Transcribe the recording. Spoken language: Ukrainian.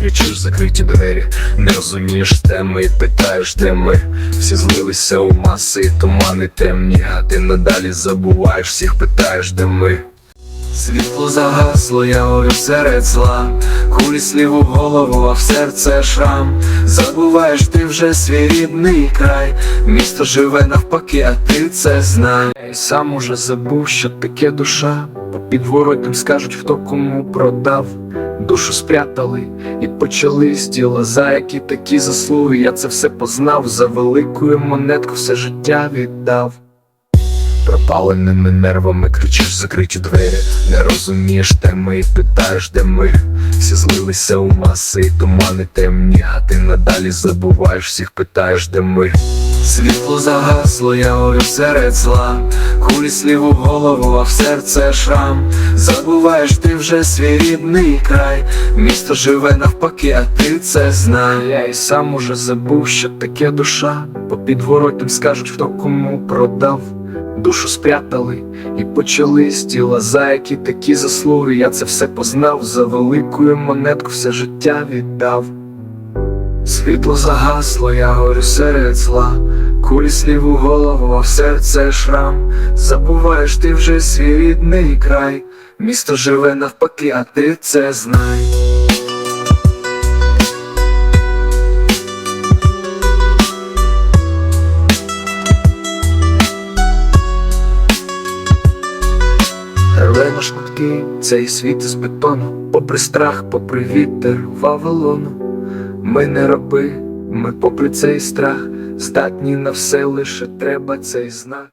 кричиш закриті двері, не розумієш теми і питаєш, де ми всі злилися у маси і тумани темні, а ти надалі забуваєш, всіх питаєш, де ми. Світло загасло, я горю серед зла, кулі слів у голову, а в серце шрам. Забуваєш ти вже свій рідний край, місто живе навпаки, а ти це знай. Сам уже забув, що таке душа. По підворотням скажуть, хто кому продав. Душу спрятали і почали з діла, за які такі заслуги. Я це все познав, за великою монетку все життя віддав. Пропаленими нервами кричиш закриті двері, не розумієш теми і питаєш, де ми всі злилися у маси і тумани темні, а ти надалі забуваєш, всіх питаєш, де ми. Світло загасло, я горю серед зла, кулі слів у голову, а в серце шрам. Забуваєш ти вже свій рідний край, місто живе навпаки, а ти це знай. Я і сам уже забув, що таке душа. По підворотням скажуть, хто кому продав. Душу спрятали і почали з тіла, за які такі заслуги. Я це все познав, за великою монетку все життя віддав. Світло загасло, я горю серед зла, кулі слів у голову, а в серце шрам. Забуваєш ти вже свій рідний край, місто живе навпаки, а ти це знай. Рве на шматки цей світ із бетону, попри страх, попри вітер Вавилону. Ми не раби, ми попри цей страх, здатні на все лише треба цей знак.